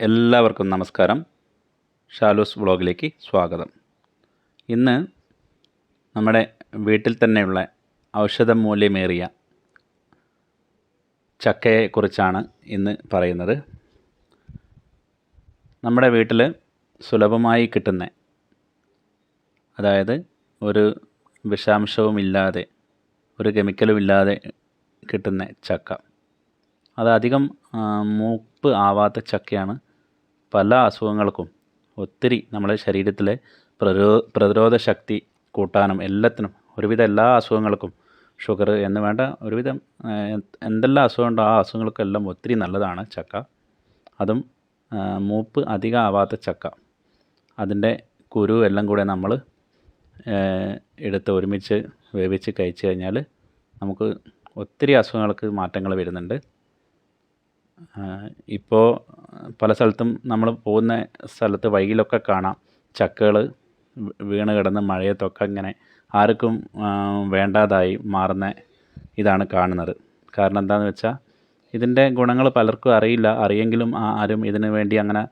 എല്ലാവർക്കും നമസ്കാരം. ഷാലൂസ് വ്ളോഗിലേക്ക് സ്വാഗതം. ഇന്ന് നമ്മുടെ വീട്ടിൽ തന്നെയുള്ള ഔഷധ മൂല്യമേറിയ ചക്കയെക്കുറിച്ചാണ് ഇന്ന് പറയുന്നത്. നമ്മുടെ വീട്ടിൽ സുലഭമായി കിട്ടുന്ന അതായത് ഒരു വിഷാംശവും ഇല്ലാതെ ഒരു കെമിക്കലും ഇല്ലാതെ കിട്ടുന്ന ചക്ക. അത് അധികം മൂപ്പ് ആവാത്ത ചക്കയാണ് പല അസുഖങ്ങൾക്കും ഒത്തിരി നമ്മുടെ ശരീരത്തിലെ പ്രതിരോ പ്രതിരോധ ശക്തി കൂട്ടാനും എല്ലാത്തിനും ഒരുവിധം എല്ലാ അസുഖങ്ങൾക്കും ഷുഗർ എന്ന് വേണ്ട ഒരുവിധം എന്തെല്ലാം അസുഖമുണ്ടോ ആ അസുഖങ്ങൾക്കെല്ലാം ഒത്തിരി നല്ലതാണ് ചക്ക. അതും മൂപ്പ് അധികം ആവാത്ത ചക്ക. അതിന്റെ കുരു എല്ലാം കൂടെ നമ്മൾ എടുത്ത് ഒരുമിച്ച് വേവിച്ച് കഴിച്ച് കഴിഞ്ഞാൽ നമുക്ക് ഒത്തിരി അസുഖങ്ങൾക്ക് മാറ്റങ്ങൾ വരുന്നുണ്ട്. ഇപ്പോൾ പല സ്ഥലത്തും നമ്മൾ പോകുന്ന സ്ഥലത്ത് വഴിയിലൊക്കെ കാണാം. ചക്കകൾ വീണ് കിടന്ന് മഴയത്തൊക്കെ ഇങ്ങനെ ആർക്കും വേണ്ടാതായി മാറുന്ന ഇതാണ് കാണുന്നത്. കാരണം എന്താണെന്ന് വെച്ചാൽ ഇതിന്റെ ഗുണങ്ങൾ പലർക്കും അറിയില്ല. അറിയെങ്കിലും ആരും ഇതിനു വേണ്ടി അങ്ങനെ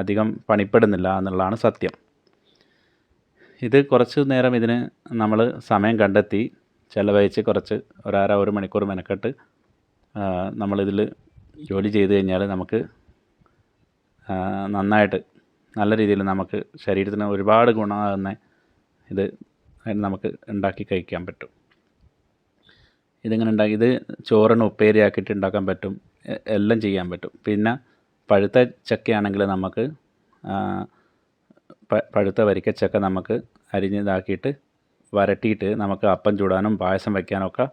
അധികം പണിപ്പെടുന്നില്ല എന്നുള്ളതാണ് സത്യം. ഇത് കുറച്ച് നേരം ഇതിന് നമ്മൾ സമയം കണ്ടെത്തി ചിലവഴിച്ച് കുറച്ച് ഒരര ഒരു മണിക്കൂർ മെനക്കെട്ട് നമ്മളിതിൽ ജോലി ചെയ്ത് കഴിഞ്ഞാൽ നമുക്ക് നന്നായിട്ട് നല്ല രീതിയിൽ നമുക്ക് ശരീരത്തിന് ഒരുപാട് ഗുണമാകുന്ന ഇത് നമുക്ക് ഉണ്ടാക്കി കഴിക്കാൻ പറ്റും. ഇതിങ്ങനെ ഉണ്ടാക്കി ഇത് ചോറിന് ഉപ്പേരിയാക്കിയിട്ട് ഉണ്ടാക്കാൻ പറ്റും എല്ലാം ചെയ്യാൻ പറ്റും. പിന്നെ പഴുത്ത ചക്കയാണെങ്കിൽ നമുക്ക് പഴുത്ത വരിക്ക ചക്ക നമുക്ക് അരിഞ്ഞിതാക്കിയിട്ട് വരട്ടിയിട്ട് നമുക്ക് അപ്പം ചൂടാനും പായസം വയ്ക്കാനൊക്കെ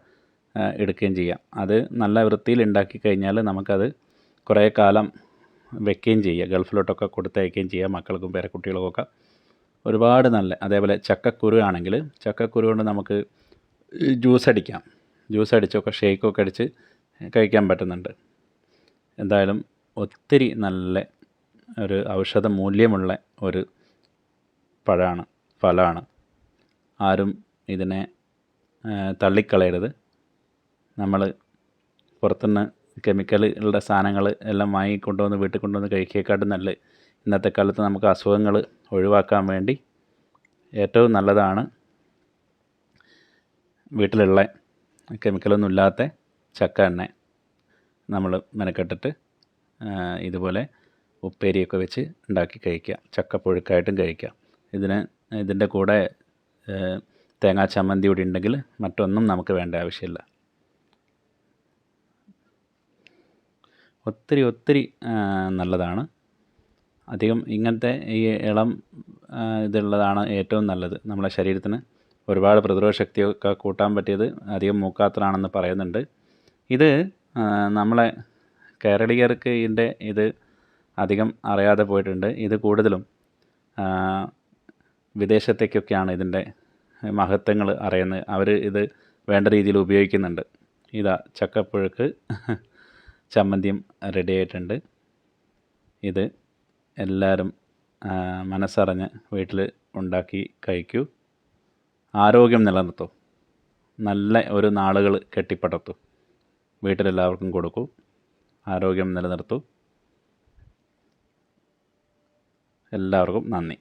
എടുക്കുകയും ചെയ്യാം. അത് നല്ല വൃത്തിയിൽ ഉണ്ടാക്കി കഴിഞ്ഞാൽ നമുക്കത് കുറേ കാലം വെക്കുകയും ചെയ്യാം. ഗൾഫിലോട്ടൊക്കെ കൊടുത്തയക്കുകയും ചെയ്യാം. മക്കൾക്കും പേരക്കുട്ടികൾക്കൊക്കെ ഒരുപാട് നല്ല അതേപോലെ ചക്കക്കുരു ആണെങ്കിൽ ചക്കക്കുരു കൊണ്ട് നമുക്ക് ജ്യൂസ് അടിക്കാം. ജ്യൂസ് അടിച്ചൊക്കെ ഷേക്കൊക്കെ അടിച്ച് കഴിക്കാൻ പറ്റുന്നുണ്ട്. എന്തായാലും ഒത്തിരി നല്ല ഒരു ഔഷധ മൂല്യമുള്ള ഒരു പഴമാണ് ഫലമാണ്. ആരും ഇതിനെ തള്ളിക്കളയരുത്. നമ്മൾ പുറത്തുനിന്ന് കെമിക്കലുകളുടെ സാധനങ്ങൾ എല്ലാം വാങ്ങി കൊണ്ടുവന്ന് വീട്ടിൽ കൊണ്ടുവന്ന് കഴിക്കേക്കാട്ടും നല്ല ഇന്നത്തെ കാലത്ത് നമുക്ക് അസുഖങ്ങൾ ഒഴിവാക്കാൻ വേണ്ടി ഏറ്റവും നല്ലതാണ് വീട്ടിലുള്ള കെമിക്കലൊന്നും ഇല്ലാത്ത ചക്ക എണ്ണ. നമ്മൾ മെനക്കെട്ടിട്ട് ഇതുപോലെ ഉപ്പേരിയൊക്കെ വെച്ച് ഉണ്ടാക്കി കഴിക്കുക. ചക്ക പുഴുക്കായിട്ടും കഴിക്കാം ഇതിന് ഇതിന്റെ കൂടെ തേങ്ങാ ചമ്മന്തി കൂടി ഉണ്ടെങ്കിൽ മറ്റൊന്നും നമുക്ക് വേണ്ട ആവശ്യമില്ല. ഒത്തിരി ഒത്തിരി നല്ലതാണ്. അധികം ഇങ്ങനത്തെ ഈ ഇളം ഇതുള്ളതാണ് ഏറ്റവും നല്ലത്. നമ്മുടെ ശരീരത്തിന് ഒരുപാട് പ്രതിരോധ ശക്തിയൊക്കെ കൂട്ടാൻ പറ്റിയത് അധികം മൂക്കാത്തതാണെന്ന് പറയുന്നുണ്ട്. ഇത് നമ്മളെ കേരളീയർക്ക് ഇതിന്റെ ഇത് അധികം അറിയാതെ പോയിട്ടുണ്ട്. ഇത് കൂടുതലും വിദേശത്തേക്കൊക്കെയാണ് ഇതിന്റെ മഹത്വങ്ങൾ അറിയുന്നത്. അവർ ഇത് വേണ്ട രീതിയിൽ ഉപയോഗിക്കുന്നുണ്ട്. ഇതാ ചക്കപ്പുഴുക്ക്. ചമ്മന്തിയും റെഡി ആയിട്ടുണ്ട്. ഇത് എല്ലാവരും മനസ്സറിഞ്ഞ് വീട്ടിൽ ഉണ്ടാക്കി കഴിക്കൂ. ആരോഗ്യം നിലനിർത്തൂ. നല്ല ഒരു നാളുകൾ കെട്ടിപ്പടർത്തു. വീട്ടിലെല്ലാവർക്കും കൊടുക്കൂ. ആരോഗ്യം നിലനിർത്തൂ. എല്ലാവർക്കും നന്ദി.